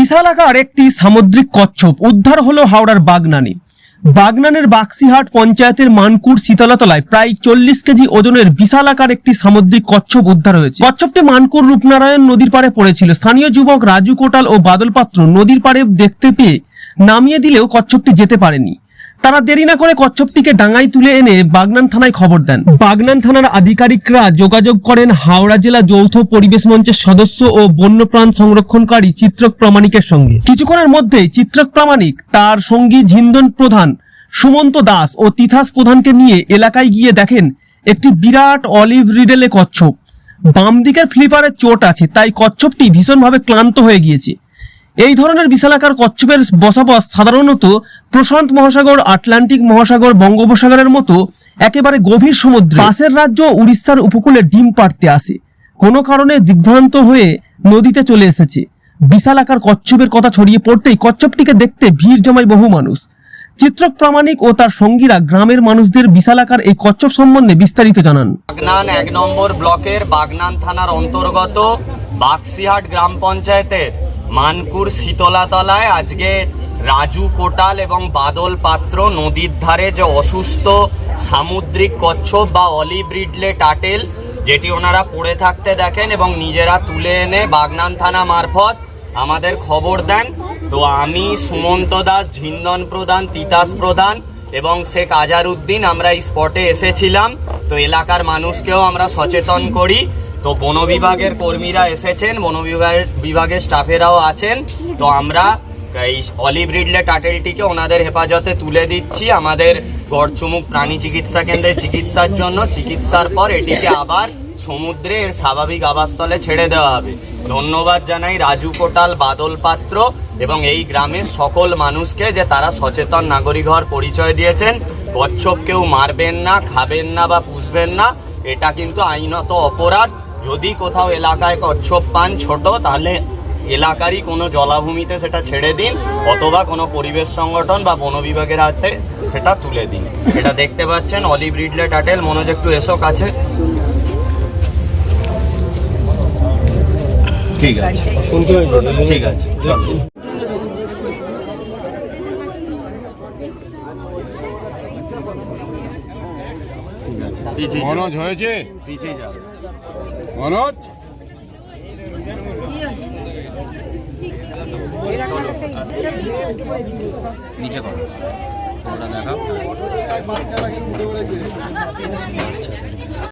বিশালাকার একটি সামুদ্রিক কচ্ছপ। উদ্ধার হলো হাওড়ার বাগনানে। বাগনানের বাক্সিহাট পঞ্চায়েতের মানকুর শীতলাতলায় প্রায় চল্লিশ কেজি ওজনের বিশালাকার একটি সামুদ্রিক কচ্ছপ উদ্ধার হয়েছে। কচ্ছপটি মানকুর রূপনারায়ণ নদীর পাড়ে পড়েছিল। স্থানীয় যুবক রাজু কোটাল ও বাদল পাত্র নদীর পাড়ে দেখতে পেয়ে নামিয়ে দিলেও কচ্ছপটি যেতে পারেনি। তারা দেরি না করে কচ্ছপটিকে ডাঙায় তুলে এনে বাগনান থানায় খবর দেন। বাগনান থানার আধিকারিকরা যোগাযোগ করেন হাওড়া জেলা যৌথ পরিবেশ মঞ্চের সদস্য ও বন্যপ্রাণ সংরক্ষণকারী চিত্রক প্রামাণিকের সঙ্গে। কিছুক্ষণের মধ্যেই চিত্রক প্রামাণিক তার সঙ্গী ঝিন্দন প্রধান, সুমন্ত দাস ও তিথাস প্রধানকে নিয়ে এলাকায় গিয়ে দেখেন একটি বিরাট অলিভ রিডেলে কচ্ছপ। বাম দিকের ফ্লিপারের চোট আছে, তাই কচ্ছপটি ভীষণভাবে ক্লান্ত হয়ে গিয়েছে। এই ধরনের বিশালাকার কচ্ছপের বসবাস সাধারণত প্রশান্ত মহাসাগর, আটলান্টিক মহাসাগর, বঙ্গোপসাগরের মতো একেবারে গভীর সমুদ্রে। পাশের রাজ্য উড়িষ্যার উপকূলে ডিম পাড়তে আসে। কোনো কারণে দিগ্ভ্রান্ত হয়ে নদীতে চলে এসেছে। বিশালাকার কচ্ছপের কথা ছড়িয়ে পড়তেই কচ্ছপটিকে দেখতে ভিড় জমায় বহু মানুষ। চিত্রক প্রামাণিক ও তার সঙ্গীরা গ্রামের মানুষদের বিশালাকার এই কচ্ছপ সম্বন্ধে বিস্তারিত জানান। বাগনান এক নম্বর ব্লকের বাগনান থানার অন্তর্গত বাক্সিহাট গ্রাম পঞ্চায়েতের মানকুর শীতলাতলায় আজকে রাজু কোটাল এবং বাদল পাত্র নদীর ধারে যে অসুস্থ সামুদ্রিক কচ্ছপ বা অলিভ রিডলে টাটেল, যেটি ওনারা পড়ে থাকতে দেখেন এবং নিজেরা তুলে এনে বাগনান থানা মারফত আমাদের খবর দেন। তো আমি সুমন্ত দাস, ঝিন্দন প্রধান, তিতাস প্রধান এবং শেখ আজার উদ্দিন আমরা এই স্পটে এসেছিলাম। তো এলাকার মানুষকেও আমরা সচেতন করি। তো বন বিভাগের কর্মীরা এসেছেন, বন বিভাগের বিভাগের স্টাফেরাও আছেন। তো আমরা এই অলিভ রিডলে টাটেলটিকে ওনাদের হেফাজতে তুলে দিচ্ছি আমাদের গড়চুমুক প্রাণী চিকিৎসা কেন্দ্রে চিকিৎসার জন্য। চিকিৎসার পর এটিকে আবার সমুদ্রে এর স্বাভাবিক আবাসস্থলে ছেড়ে দেওয়া হবে। ধন্যবাদ জানাই রাজু কোটাল, বাদল পাত্র এবং এই গ্রামের সকল মানুষকে যে তারা সচেতন নাগরিক হওয়ার পরিচয় দিয়েছেন। কচ্ছপ কেউ মারবেন না, খাবেন না বা পুষবেন না, এটা কিন্তু আইনত অপরাধ। যদি কোথাও এলাকায় কচ্ছপ পান ছোট তাহলে এলাকারই কোনো জলাভূমিতে সেটা ছেড়ে দিন অথবা কোনো পরিবেশ সংগঠন বা বন বিভাগের হাতে সেটা তুলে দিন। এটা দেখতে পাচ্ছেন অলিভ রিডলে টাটেল মনোজ একটু এসো কাছে। ঠিক আছে। ঠিক আছে মনোজ হয়েছে? পিছিয়ে যাও মনোজ? নিচে করো। ওটা দেখাও।